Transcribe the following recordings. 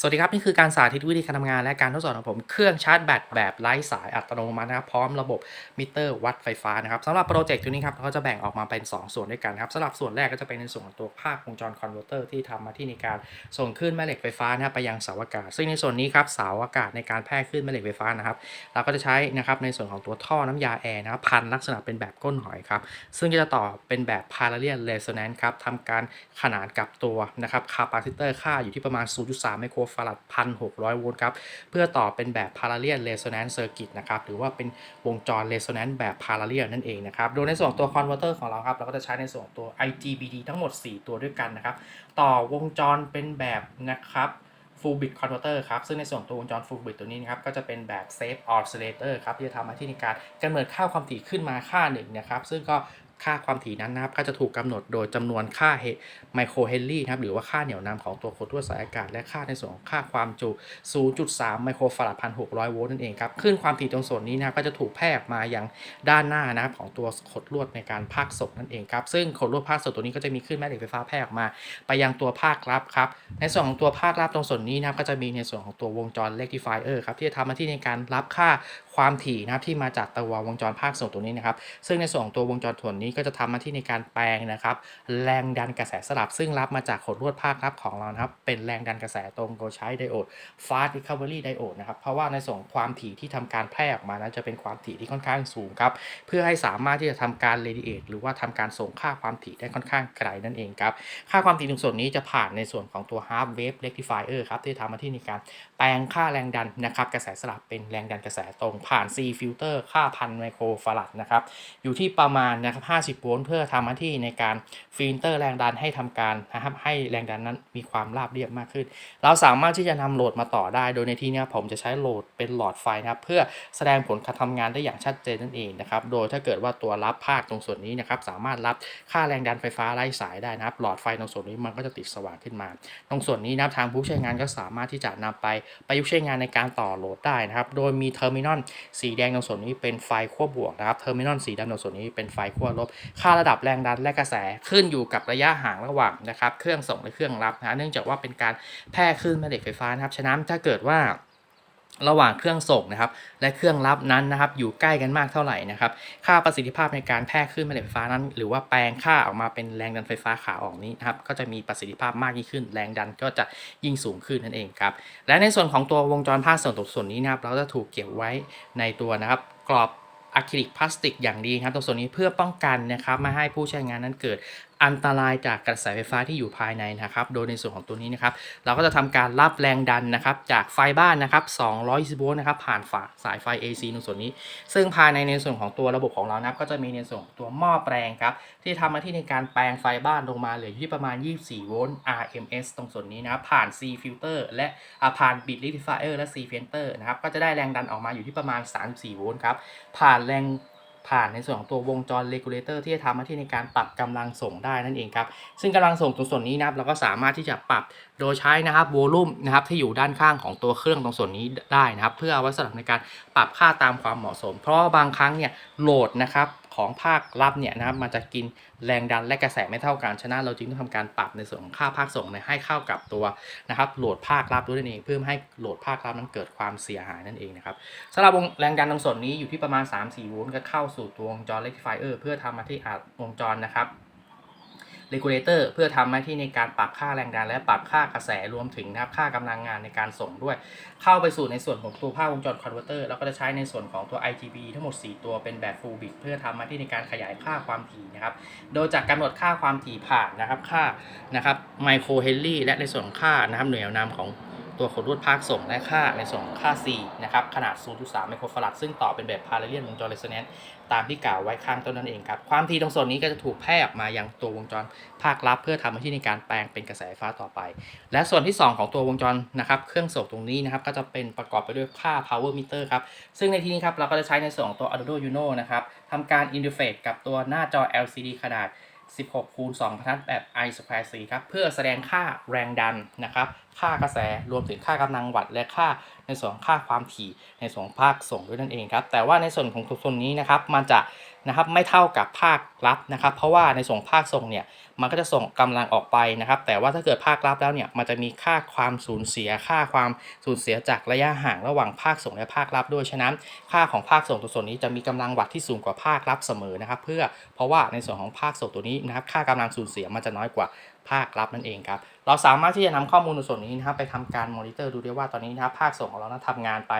สวัสดีครับ นี่คือการสาธิตวิธีการทำงานและการทดสอบของผมเครื่องชาร์จแบตแบบไร้สายอัตโนมัตินะครับพร้อมระบบมิเตอร์วัดไฟฟ้านะครับสำหรับโปรเจกต์ตัวนี้ครับเราจะแบ่งออกมาเป็น 2 ส่วนด้วยกันครับสำหรับส่วนแรกก็จะเป็นในส่วนของตัวภาควงจรคอนเวอร์เตอร์ที่ทำมาที่ในการส่งคลื่นแม่เหล็กไฟฟ้านะครับไปยังเสาอากาศ ซึ่งในส่วนนี้ครับเสาอากาศในการแพร่คลื่นแม่เหล็กไฟฟ้านะครับเราก็จะใช้นะครับในส่วนของตัวท่อน้ำยาแอร์นะครับพันลักษณะเป็นแบบก้นหอยครับซึ่งจะต่อเป็นแบบ parallel resonance ครับทำการขนานกับตัวนะครับคาปาซิเตอร์ค่าอยู่ที่ประมาณ 0.3ไมโครฟาราด1,600 โวลต์ครับ เพื่อต่อเป็นแบบ parallel resonance circuit นะครับ หรือว่าเป็นวงจร resonance แบบ parallel นั่นเองนะครับ โดยในส่วนของตัว converter ของเราครับ เราก็จะใช้ในส่วนของตัว IGBT ทั้งหมด 4 ตัวด้วยกันนะครับ ต่อวงจรเป็นแบบนะครับ full bit converter ครับ ซึ่งในส่วนตัววงจร full bit ตัวนี้นะครับ ก็จะเป็นแบบ safe oscillator ครับ ที่จะทำหน้าที่ในการกำเนิดค่าความถี่ขึ้นมาค่าหนึ่งนะครับ ซึ่งก็ ค่าความถี่นั้นนะครับก็จะถูกกำหนดโดยจำนวนค่าไมโครเฮนรี่นะครับหรือว่าค่าเหนี่ยวนำของตัวโคตรวสายอากาศ และค่าในส่วนของค่าความจุ 0.3 ไมโครฟาราด1,600โวลต์นั่นเองครับคลื่นความถี่ตรงส่วนนี้นะครับก็จะถูกแพร่ออกมาอย่างด้านหน้านะครับของตัวขดลวดในการพากส่งนั่นเองครับซึ่งขดลวดพากส่งตัวนี้ก็จะมีคลื่นแม่เหล็กไฟฟ้าแพร่ออกมา ไปยังตัวภาครับครับในส่วนของตัวภาครับตรงส่วนนี้นะครับก็จะมีในส่วนของตัววงจร rectifier ครับที่จะทำหน้าที่ในการรับค่าความถี่นะครับที่มาจากตัววงจรภาคส่งตัวนี้นะครับซึ่งในส่วนของตัววงจรส่วนนี้ก็จะทำหน้าที่ในการแปลงนะครับ แรงดันกระแสสลับ ซึ่งรับมาจากขดลวดภาครับของเรานะครับ เป็นแรงดันกระแสตรงโดยใช้ไดโอด fast recovery diode นะครับ เพราะว่าในส่วนของความถี่ที่ทำการแพร่ออกมานั้นจะเป็นความถี่ที่ค่อนข้างสูงครับ เพื่อให้สามารถที่จะทำการ radiate หรือว่าทำการส่งค่าความถี่ได้ค่อนข้างไกลนั่นเองครับ ค่าความถี่ตรงส่วนนี้จะผ่านในส่วนของตัว half wave rectifier ครับที่ทำหน้าที่ในการแปลงค่าแรงดันนะครับกระแสสลับเป็นแรงดันกระแสตรงผ่าน C filter ค่าพันไมโครฟาราดนะครับอยู่ที่ประมาณนะครับ50 โวลต์เพื่อทำหน้าที่ในการฟิลเตอร์แรงดันให้ทำการนะครับให้แรงดันนั้นมีความราบเรียบมากขึ้น เราสามารถที่จะนำโหลดมาต่อได้ โดยในที่นี้ผมจะใช้โหลดเป็นหลอดไฟนะครับเพื่อแสดงผลการทำงานได้อย่างชัดเจนนั่นเองนะครับโดยถ้าเกิดว่าตัวรับภาคตรงส่วนนี้นะครับสามารถรับค่าแรงดันไฟฟ้าไร้สายได้นะครับหลอดไฟตรงส่วนนี้มันก็จะติดสว่างขึ้นมา ตรงส่วนนี้นะทางผู้ใช้งานก็สามารถที่จะนำไปประยุกต์ใช้งานในการต่อโหลดได้นะครับโดยมีเทอร์มินอลสีแดงตรงส่วนนี้เป็นไฟขั้วบวกนะครับเทอร์มินอลสีดำตรงส่วนนี้เป็นไฟขั้วลบค่าระดับแรงดันและกระแสขึ้นอยู่กับระยะห่างระหว่างนะครับเครื่องส่งและเครื่องรับนะเนื่องจากว่าเป็นการแพร่คลื่นแม่เหล็กไฟฟ้านะครับฉะนั้นถ้าเกิดว่าระหว่างเครื่องส่งนะครับและเครื่องรับนั้นนะครับอยู่ใกล้กันมากเท่าไหร่นะครับค่าประสิทธิภาพในการแพร่คลื่นแม่เหล็กไฟฟ้านั้น หรือว่าแปลงค่าออกมาเป็นแรงดันไฟฟ้าขาออกนี้นะครับก็จะมีประสิทธิภาพมากยิ่งขึ้น แรงดันก็จะยิ่งสูงขึ้นนั่นเองครับและในส่วนของตัววงจรภาคส่งตรงส่วนนี้นะครับเราจะถูกเก็บไว้ในตัวนะครับกรอบ อะคริลิกพลาสติกอย่างดีครับตรงส่วนนี้เพื่อป้องกันนะครับไม่ให้ผู้ใช้งานนั้นเกิด อันตรายจากกระแสไฟฟ้าที่อยู่ภายในนะครับ โดยในส่วนของตัวนี้นะครับ เราก็จะทำการรับแรงดันนะครับจากไฟบ้านนะครับ 220 โวลต์นะครับ ผ่านฝาสายไฟ AC ในส่วนนี้ ซึ่งภายในในส่วนของตัวระบบของเรานะครับ ก็จะมีในส่วนตัวหม้อแปลงครับ ที่ทำหน้าที่ในการแปลงไฟบ้านลงมาเหลืออยู่ที่ประมาณ 24 โวลต์ RMS ตรงส่วนนี้นะครับ ผ่าน C filter และอ่าผ่าน bit rectifier และ C filter นะครับ ก็จะได้แรงดันออกมาอยู่ที่ประมาณ 34 โวลต์ครับ ผ่านแรง ผ่านในส่วนของตัววงจรเลกูลเลเตอร์ที่จะทำหน้าที่ในการปรับกำลังส่งได้นั่นเองครับซึ่งกำลังส่งตรงส่วนนี้นะครับเราก็สามารถที่จะปรับโดยใช้นะครับโวลูมนะครับที่อยู่ด้านข้างของตัวเครื่องตรงส่วนนี้ได้นะครับ เพื่อเอาไว้สำหรับในการปรับค่าตามความเหมาะสม เพราะบางครั้งเนี่ยโหลดนะครับ ของภาครับเนี่ยนะครับมันจะกินแรงดันและกระแสไม่เท่ากันฉะนั้นเราจึงต้องทำการปรับในส่วนของค่าภาคส่งให้เข้ากับตัวนะครับโหลดภาครับด้วยนั่นเองเพื่อไม่ให้โหลดภาครับนั้นเกิดความเสียหายนั่นเองนะครับสำหรับวงแรงดันตรงส่วนนี้อยู่ที่ประมาณ 3-4โวลต์ก็เข้าสู่ตัววงจร rectifier เพื่อทำหน้าที่อัดวงจรนะครับ regulator เพื่อทำหน้าที่ในการปรับค่าแรงดันและปรับค่ากระแสรวมถึงนะครับค่ากำลังงานในการส่งด้วย เข้าไปสู่ในส่วนของตัวภาพวงจรคอนเวอร์เตอร์แล้วก็จะใช้ในส่วนของตัว IGB ทั้งหมด 4 ตัวเป็นแบบ full bit เพื่อทำหน้าที่ในการขยายค่าความถี่นะครับโดยจากกำหนดค่าความถี่ผ่านนะครับค่านะครับไมโครเฮนรี่และในส่วนของค่านะครับหน่วยนามของ ตัวขดลวดภาคส่งและค่าในส่วนของค่า C นะครับ ขนาด 0.3 ไมโครฟาราด ซึ่งต่อเป็นแบบ parallel วงจร resonance ตามที่กล่าวไว้ข้างต้นนั่นเองครับ ความถี่ตรงส่วนนี้ก็จะถูกแพร่ออกมายังตัววงจรภาครับ เพื่อทำหน้าที่ในการแปลงเป็นกระแสไฟฟ้าต่อไป และส่วนที่ 2 ของตัววงจรนะครับ เครื่องส่งตรงนี้นะครับ ก็จะเป็นประกอบไปด้วยค่า power meter ครับ ซึ่งในที่นี้ครับ เราก็จะใช้ในส่วนของตัว Arduino Uno นะครับทำการ interface กับตัวหน้าจอ LCD ขนาด16คูณ2บรรทัดแบบ i square c ครับ เพื่อแสดงค่าแรงดันนะครับ ค่ากระแส รวมถึงค่ากำลังวัตต์และค่าในส่วนค่าความถี่ในส่วนของภาคส่งด้วยนั่นเองครับ แต่ว่าในส่วนของส่วนนี้นะครับมันจะนะครับไม่เท่ากับภาครับนะครับ เพราะว่าในส่วนภาคส่งเนี่ยมันก็จะส่งกำลังออกไปนะครับ แต่ว่าถ้าเกิดภาครับแล้วเนี่ยมันจะมีค่าความสูญเสีย ค่าความสูญเสียจากระยะห่างระหว่างภาคส่งและภาครับด้วยฉะนั้น ค่าของภาคส่งตัวส่วนนี้จะมีกำลังวัตต์ที่สูงกว่าภาครับเสมอนะครับ เพื่อเพราะว่าในส่วนของภาคส่งตัวนี้นะครับ ค่ากำลังสูญเสียมันจะน้อยกว่าภาครับนั่นเองครับ เราสามารถที่จะนำข้อมูลส่วนนี้นะครับไปทำการมอนิเตอร์ดูได้ว่าตอนนี้นะครับภาคส่งของเรานั้นทำงานไป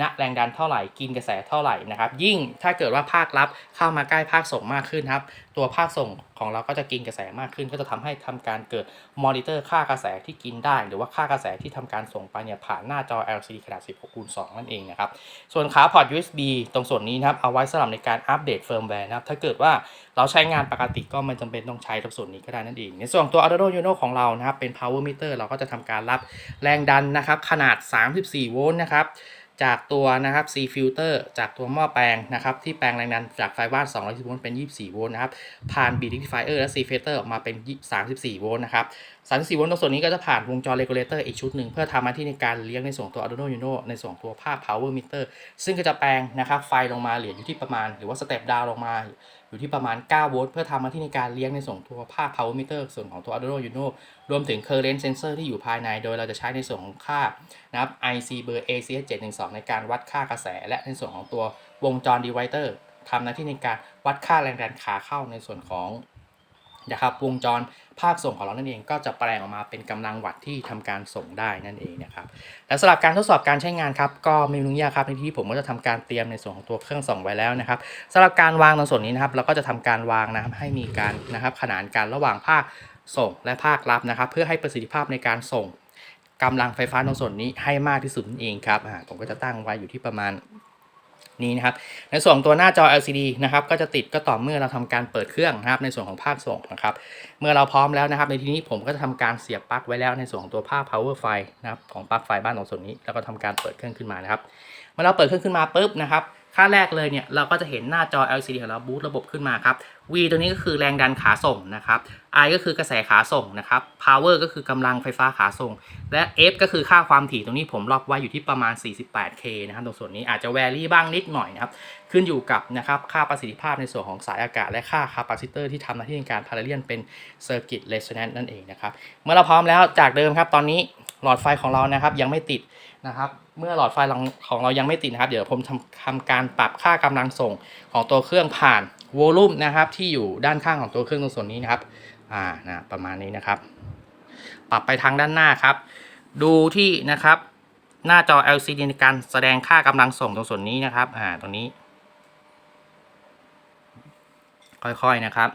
ณแรงดันเท่าไหร่กินกระแสเท่าไหร่นะครับ ยิ่งถ้าเกิดว่าภาครับเข้ามาใกล้ภาคส่งมากขึ้นครับ ตัวภาคส่งของเราก็จะกินกระแสมากขึ้น ก็จะทำให้ทำการเกิดมอนิเตอร์ค่ากระแสที่กินได้ หรือว่าค่ากระแสที่ทำการส่งไปเนี่ยผ่านหน้าจอ LCD ขนาด 16คูณ2นั่นเองนะครับส่วนขาพอร์ต USB ตรงส่วนนี้นะครับเอาไว้สำหรับในการอัปเดตเฟิร์มแวร์นะครับถ้าเกิดว่าเราใช้งานปกติก็ไม่จำเป็นต้องใช้ตรงส่วนนี้ก็ได้นั่นเองในส่วนตัว Arduino Uno ของเรานะครับเป็น power meter เราก็จะทำการรับแรงดันนะครับ ขนาด 34 โวลต์นะครับ จากตัวนะครับ C filter จากตัวหม้อแปลงนะครับ ที่แปลงแรงดันจากไฟบ้าน220โวลต์เป็น 24 โวลต์นะครับ ผ่าน B rectifier และ C filter ออกมาเป็น 34 โวลต์นะครับ34โวลต์ตรงส่วนนี้ก็จะผ่านวงจร regulator อีกชุดหนึ่ง เพื่อทำหน้าที่ในการเลี้ยงในส่วนตัว Arduino Uno ในส่วนตัวภาพ power meter ซึ่งก็จะแปลงนะครับไฟลงมาเหลืออยู่ที่ประมาณ หรือว่า step down ลงมาอยู่ที่ประมาณ 9 โวลต์เพื่อทำหน้าที่ในการเลี้ยงในส่วนตัวภาพ power meter ส่วนของตัว Arduino Uno รวมถึง current sensor ที่อยู่ภายใน โดยเราจะใช้ในส่วนของค่านะครับ IC เบอร์ ACS 712ในการวัดค่ากระแส และในส่วนของตัววงจร divider ทำหน้าที่ในการวัดค่าแรงดันขาเข้าในส่วนของ นะครับวงจรภาคส่งของเรานั่นเองก็จะแปลงออกมาเป็นกำลังวัตต์ที่ทำการส่งได้นั่นเองนะครับและสำหรับการทดสอบการใช้งานครับก็ไม่ยุ่งยากครับในที่ผมก็จะทำการเตรียมในส่วนของตัวเครื่องส่งไว้แล้วนะครับสำหรับการวางตรงส่วนนี้นะครับเราก็จะทำการวางนะครับให้มีการนะครับขนานกันระหว่างภาคส่งและภาครับนะครับ เพื่อให้ประสิทธิภาพในการส่งกำลังไฟฟ้าตรงส่วนนี้ให้มากที่สุดนั่นเองครับผมก็จะตั้งไว้อยู่ที่ประมาณ นี้นะครับในส่วนของตัวหน้าจอ LCD นะครับก็จะติดก็ต่อเมื่อเราทำการเปิดเครื่องนะครับในส่วนของภาคส่งนะครับเมื่อเราพร้อมแล้วนะครับในที่นี้ผมก็จะทำการเสียบปลั๊กไว้แล้วในส่วนของตัวภาพ power ไฟนะครับของปลั๊กไฟบ้านของส่วนนี้ แล้วก็ทำการเปิดเครื่องขึ้นมานะครับเมื่อเราเปิดเครื่องขึ้นมาปุ๊บนะครับ ค่าแรกเลยเนี่ยเราก็จะเห็นหน้าจอ LCD ของเราบูตระบบขึ้นมาครับ V ตัวนี้ก็คือแรงดันขาส่งนะครับ I ก็คือกระแสขาส่งนะครับ Power ก็คือกำลังไฟฟ้าขาส่ง และ F ก็คือค่าความถี่ตรงนี้ผมล็อกไว้อยู่ที่ประมาณ 48K นะครับตรงส่วนนี้อาจจะแวรี่บ้างนิดหน่อยนะครับ ขึ้นอยู่กับนะครับค่าประสิทธิภาพในส่วนของสายอากาศ และค่าคาปาซิเตอร์ที่ทำหน้าที่ในการพาราเลียนเป็น Circuit Resonance นั่นเองนะครับ เมื่อเราพร้อมแล้วจากเดิมครับตอนนี้ หลอดไฟของเรานะครับยังไม่ติดนะครับ เมื่อหลอดไฟของเรายังไม่ติดนะครับ เดี๋ยวผมทำทำการปรับค่ากำลังส่งของตัวเครื่องผ่านโวลูมนะครับ ที่อยู่ด้านข้างของตัวเครื่องตรงส่วนนี้นะครับอ่านะประมาณนี้นะครับ ปรับไปทางด้านหน้าครับ ดูที่นะครับ หน้าจอ LCD ในการแสดงค่ากำลังส่งตรงส่วนนี้นะครับอ่าตรงนี้ ค่อยๆนะครับ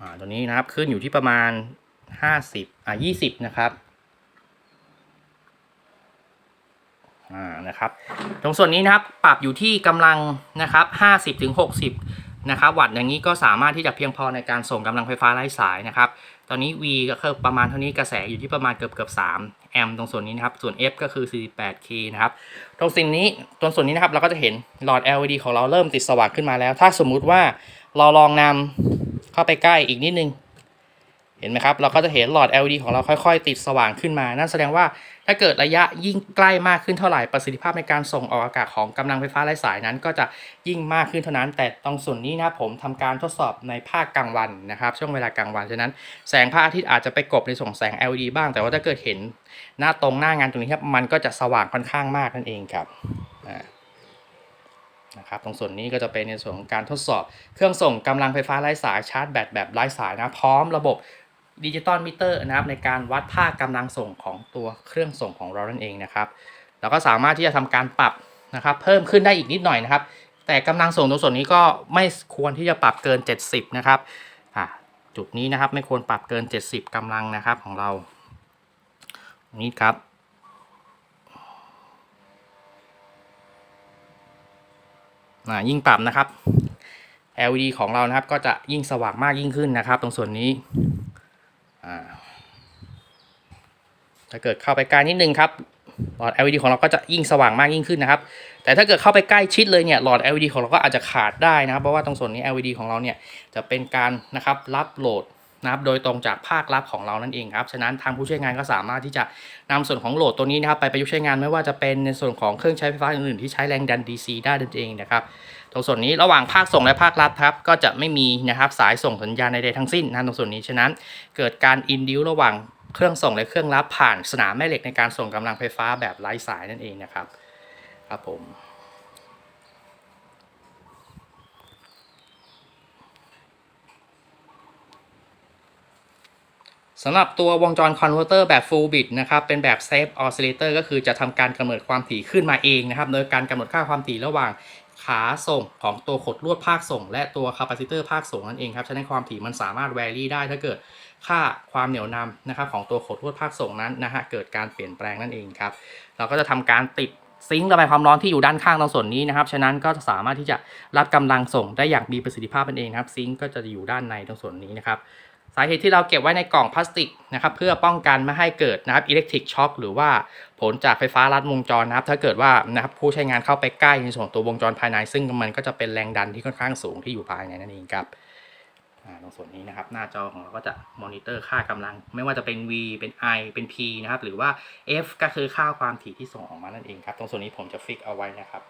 อ่าตัวนี้นะครับขึ้นอยู่ที่ประมาณ 50อ่า20นะครับอ่านะครับ ตรงส่วนนี้นะครับปรับอยู่ที่กำลังนะครับ50ถึง60นะครับวัตต์อย่างนี้ก็สามารถที่จะเพียงพอในการส่งกำลังไฟฟ้าไร้สายนะครับ ตอนนี้ V ก็คือประมาณเท่านี้กระแสอยู่ที่ประมาณเกือบเกือบ3แอมป์ตรงส่วนนี้นะครับ ส่วน F ก็คือ 48K นะครับ ตรงสิ่งนี้ตรงส่วนนี้นะครับเราก็จะเห็นหลอด LED ของเราเริ่มติดสว่างขึ้นมาแล้ว ถ้าสมมุติว่าเราลองนำเข้าไปใกล้อีกนิดนึง ห็นไหมครับ เราก็จะเห็นหลอด LED ของเราค่อย ๆ ติดสว่างขึ้นมา นั่นแสดงว่าถ้าเกิดระยะยิ่งใกล้มากขึ้นเท่าไหร่ประสิทธิภาพในการส่งออกอากาศของกำลังไฟฟ้าไร้สายนั้น ก็จะยิ่งมากขึ้นเท่านั้น แต่ตรงส่วนนี้นะผมทำการทดสอบในภาคกลางวันนะครับ ช่วงเวลากลางวัน ฉะนั้นแสงพระอาทิตย์อาจจะไปกบในส่งแสง LED บ้าง แต่ว่าถ้าเกิดเห็นหน้าตรงหน้างานตรงนี้ครับมันก็จะสว่างค่อนข้างมากนั่นเองครับนะครับตรงส่วนนี้ก็จะเป็นในส่วนของการทดสอบ เครื่องส่งกำลังไฟฟ้าไร้สายชาร์จแบตแบบไร้สายนะพร้อมระบบ ดิจิตอลมิเตอร์นะครับในการวัดค่ากำลังส่งของตัวเครื่องส่งของเรานั่นเองนะครับเราก็สามารถที่จะทำการปรับนะครับเพิ่มขึ้นได้อีกนิดหน่อยนะครับ แต่กำลังส่งตรงส่วนนี้ก็ไม่ควรที่จะปรับเกิน 70 นะครับอะจุดนี้นะครับไม่ควรปรับเกิน 70กำลังนะครับของเรานี้ครับอ่ายิ่งปรับนะครับ LED ของเรานะครับก็จะยิ่งสว่างมากยิ่งขึ้นนะครับ ตรงส่วนนี้ ถ้าเกิดเข้าไปใกล้นิดนึงครับ หลอด LED ของเราก็จะยิ่งสว่างมากยิ่งขึ้นนะครับ แต่ถ้าเกิดเข้าไปใกล้ชิดเลยเนี่ย หลอด LED ของเราก็อาจจะขาดได้นะครับ เพราะว่าตรงส่วนนี้ LED ของเราเนี่ยจะเป็นการนะครับรับโหลด นะครับโดยตรงจากภาคลับของเรานั่นเองครับฉะนั้นทางผู้ใช้งานก็สามารถที่จะนำส่วนของโหลดตัวนี้นะครับไปประยุกต์ใช้งานไม่ว่าจะเป็นในส่วนของเครื่องใช้ไฟฟ้าอื่นๆที่ใช้แรงดัน DC ได้นั่นเองนะครับตรงส่วนนี้ระหว่างภาคส่งและภาครับครับก็จะไม่มีนะครับสายส่งสัญญาณใดๆทั้งสิ้นนะตรงส่วนนี้ฉะนั้น เกิดการอินดิวระหว่างเครื่องส่งและเครื่องรับผ่านสนามแม่เหล็กในการส่งกำลังไฟฟ้าแบบไร้สายนั่นเองนะครับครับผม สำหรับตัววงจรคอนเวอร์เตอร์แบบ full bit นะครับ เป็นแบบ safe oscillator ก็คือจะทำการกำหนดความถี่ขึ้นมาเองนะครับ โดยการกำหนดค่าความถี่ระหว่างขาส่งของตัวขดลวดภาคส่ง และตัวคาปาซิเตอร์ภาคส่งนั่นเองครับ ฉะนั้นความถี่มันสามารถ vary ได้ถ้าเกิดค่าความเหนี่ยวนำนะครับของตัวขดลวดภาคส่งนั้นนะฮะเกิดการเปลี่ยนแปลงนั่นเองครับ เราก็จะทำการติดซิงค์ระบายความร้อนที่อยู่ด้านข้างตรงส่วนนี้นะครับ ฉะนั้นก็สามารถที่จะรับกำลังส่งได้อย่างมีประสิทธิภาพนั่นเองครับ ซิงค์ก็จะอยู่ด้านในตรงส่วนนี้นะครับ สาเหตุที่เราเก็บไว้ในกล่องพลาสติกนะครับเพื่อป้องกันไม่ให้เกิดนะครับอิเล็กทริกช็อคหรือว่าผลจากไฟฟ้าลัดวงจรนะครับถ้าเกิดว่านะครับผู้ใช้งานเข้าไปใกล้ในส่วนตัววงจรภายใน ซึ่งมันก็จะเป็นแรงดันที่ค่อนข้างสูงที่อยู่ภายในนั่นเองครับตรงส่วนนี้นะครับหน้าจอของเราก็จะมอนิเตอร์ค่ากำลัง ไม่ว่าจะเป็น V เป็น I เป็น P นะครับหรือว่า F ก็คือค่าความถี่ที่ส่งออกมานั่นเองครับตรงส่วนนี้ผมจะฟิกเอาไว้นะครับ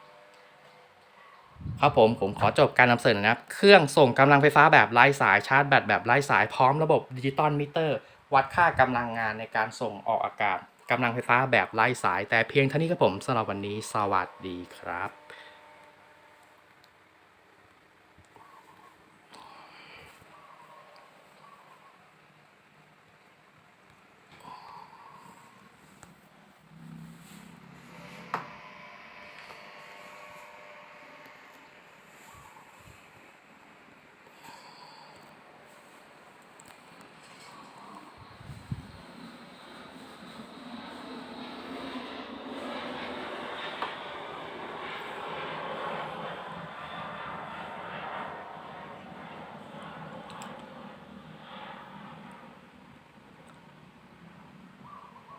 ครับผมผมขอจบการนำเสนอนะครับ เครื่องส่งกำลังไฟฟ้าแบบไร้สายชาร์จแบตแบบไร้สายพร้อมระบบดิจิตอลมิเตอร์ วัดค่ากำลังงานในการส่งออกอากาศกำลังไฟฟ้าแบบไร้สาย แต่เพียงเท่านี้ครับผมสำหรับวันนี้สวัสดีครับ